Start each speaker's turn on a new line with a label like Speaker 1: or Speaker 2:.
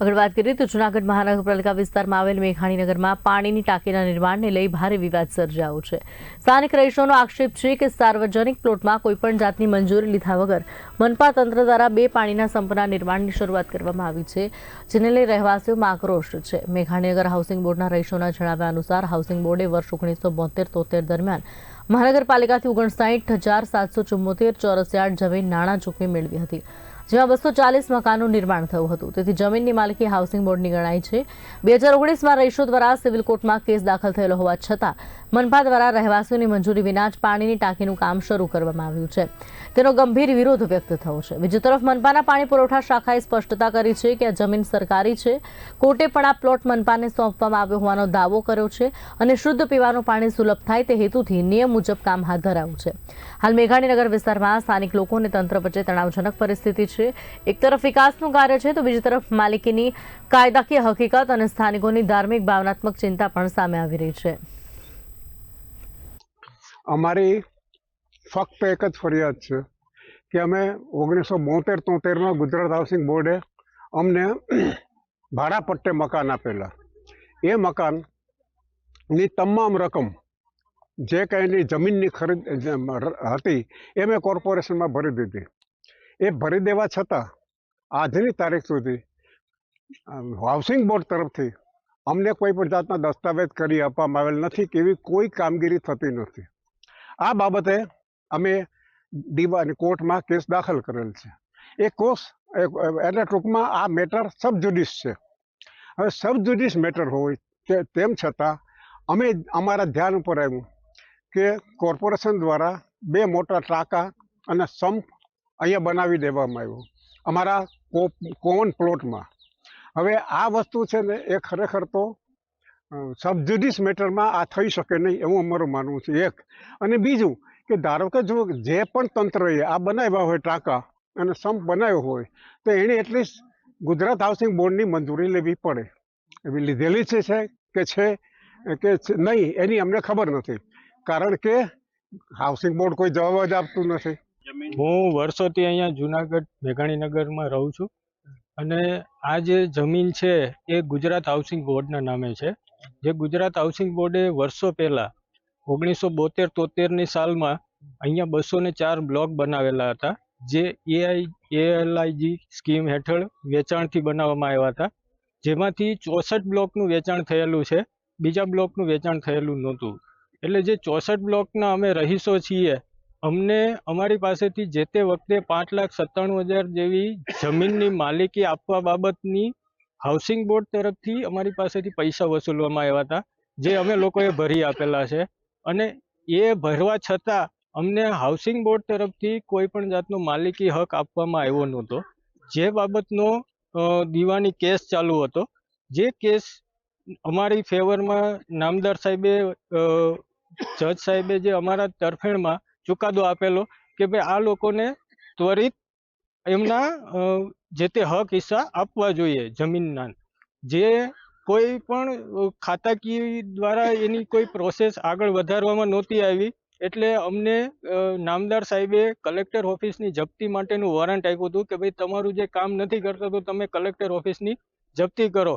Speaker 1: આગળ વાત કરીએ તો જૂનાગઢ મહાનગરપાલિકા વિસ્તારમાં આવેલ મેઘાણીનગરમાં પાણીની ટાંકીના નિર્માણને લઈ ભારે વિવાદ સર્જાયો છે. સ્થાનિક રહીશોનો આક્ષેપ છે કે સાર્વજનિક પ્લોટમાં કોઈપણ જાતની મંજૂરી લીધા વગર મનપા તંત્ર દ્વારા બે પાણીના સંપના નિર્માણની શરૂઆત કરવામાં આવી છે, જેને લઈ રહેવાસીઓમાં આક્રોશ છે. મેઘાણીનગર હાઉસિંગ બોર્ડના રહીશોના જણાવ્યા અનુસાર હાઉસિંગ બોર્ડે વર્ષ ઓગણીસો બોતેર તોતેર દરમિયાન મહાનગરપાલિકાથી ઓગણસાઠ હજાર સાતસો ચુમ્મોતેર ચોરસ યાર્ડ જમીન નાણાં ચૂકવી મેળવી હતી. જેમાં બસો ચાલીસ મકાનનું નિર્માણ થયું હતું. તેથી જમીનની માલિકી હાઉસિંગ બોર્ડની ગણાય છે. બે હજાર ઓગણીસમાં રહીશો દ્વારા સિવિલ કોર્ટમાં કેસ દાખલ થયેલો હોવા છતાં મનપા દ્વારા રહેવાસીઓની મંજૂરી વિના જ પાણીની ટાંકીનું કામ શરૂ કરવામાં આવ્યું છે. તેનો ગંભીર વિરોધ વ્યક્ત થયો છે. બીજી તરફ મનપાના પાણી પુરવઠા શાખાએ સ્પષ્ટતા કરી છે કે આ જમીન સરકારી છે. કોર્ટે પણ આ પ્લોટ મનપાને સોંપવામાં આવ્યો હોવાનો દાવો કર્યો છે અને શુદ્ધ પીવાનું પાણી સુલભ થાય તે હેતુથી નિયમ મુજબ કામ હાથ ધરાયું છે. હાલ મેઘાણીનગર વિસ્તારમાં સ્થાનિક લોકો અને તંત્ર વચ્ચે તણાવજનક પરિસ્થિતિ છે. એક તરફ વિકાસનું કાર્ય છે, તો બીજી તરફ માલિકીની કાયદાકીય હકીકત અને સ્થાનિકોની ધાર્મિક ભાવનાત્મક ચિંતા પણ સામે આવી રહી છે.
Speaker 2: અમારી ફક્ત એક જ ફરિયાદ છે કે અમે ઓગણીસો બોતેર તોતેરમાં ગુજરાત હાઉસિંગ બોર્ડે અમને ભાડા પટ્ટે મકાન આપેલા. એ મકાનની તમામ રકમ જે કંઈની જમીનની ખરીદ હતી, એ મેં કોર્પોરેશનમાં ભરી દીધી. એ ભરી દેવા છતાં આજની તારીખ સુધી હાઉસિંગ બોર્ડ તરફથી અમને કોઈ પણ જાતના દસ્તાવેજ કરી આપવામાં આવેલ નથી કે એવી કોઈ કામગીરી થતી નથી. આ બાબતે અમે દીવાની કોર્ટમાં કેસ દાખલ કરેલ છે. એ કોર્સ એટલે ટૂંકમાં આ મેટર સબજુડિસ છે. હવે સબજુડિસ મેટર હોય તેમ છતાં અમે અમારા ધ્યાન ઉપર આવ્યું કે કોર્પોરેશન દ્વારા બે મોટા ટાંકા અને સંપ અહીંયા બનાવી દેવામાં આવ્યો. અમારા કોમન પ્લોટમાં. હવે આ વસ્તુ છે ને, એ ખરેખર તો સબજુડિસ મેટરમાં આ થઈ શકે નહીં એવું અમારું માનવું છે. એક. અને બીજું કે ધારો કે જો જે પણ તંત્રએ આ બનાવ્યા હોય ટાંકા અને સંપ બનાવ્યો હોય, તો એણે એટલીસ્ટ ગુજરાત હાઉસિંગ બોર્ડની મંજૂરી લેવી પડે. એવી લીધેલી છે કે છે? કે નહીં, એની અમને ખબર નથી. કારણ કે હાઉસિંગ બોર્ડ કોઈ જવાબ જ આપતું નથી.
Speaker 3: હું વર્ષોથી અહીંયા જુનાગઢ મેઘાણીનગરમાં રહું છું. અને આ જે જમીન છે એ ગુજરાત હાઉસિંગ બોર્ડના નામે છે. જે ગુજરાત હાઉસિંગ બોર્ડે વર્ષો પહેલાં ઓગણીસો બોતેર તોતેરની સાલમાં અહીંયા બસો ને ચાર બ્લોક બનાવેલા હતા. જે એઆઈ, એએલઆઈજી સ્કીમ હેઠળ વેચાણથી બનાવવામાં આવ્યા હતા. જેમાંથી ચોસઠ બ્લોકનું વેચાણ થયેલું છે. બીજા બ્લોકનું વેચાણ થયેલું નહોતું. એટલે જે ચોસઠ બ્લોકના અમે રહીશો છીએ અમને અમારી પાસેથી જે તે વખતે પાંચ લાખ સત્તાણું હજાર જેવી જમીનની માલિકી આપવા બાબતની હાઉસિંગ બોર્ડ તરફથી અમારી પાસેથી પૈસા વસૂલવામાં આવ્યા હતા, જે અમે લોકોએ ભરી આપેલા છે. અને એ ભરવા છતાં અમને હાઉસિંગ બોર્ડ તરફથી કોઈ પણ જાતનો માલિકી હક આપવામાં આવ્યો નહોતો. જે બાબતનો દીવાની કેસ ચાલુ હતો. જે કેસ અમારી ફેવરમાં નામદાર સાહેબે જજ સાહેબે જે અમારા તરફેણમાં ચુકાદો આપેલો કે ભાઈ આ લોકોને ત્વરિત એમના જે તે હક હિસ્સા આપવા જોઈએ જમીનના. જે કોઈ પણ ખાતાકીય દ્વારા એની કોઈ પ્રોસેસ આગળ વધારવામાં નહોતી આવી, એટલે અમને નામદાર સાહેબે કલેક્ટર ઓફિસની જપ્તી માટેનું વોરંટ આપ્યું હતું કે ભાઈ તમારું જે કામ નથી કરતા તો તમે કલેક્ટર ઓફિસની જપ્તી કરો.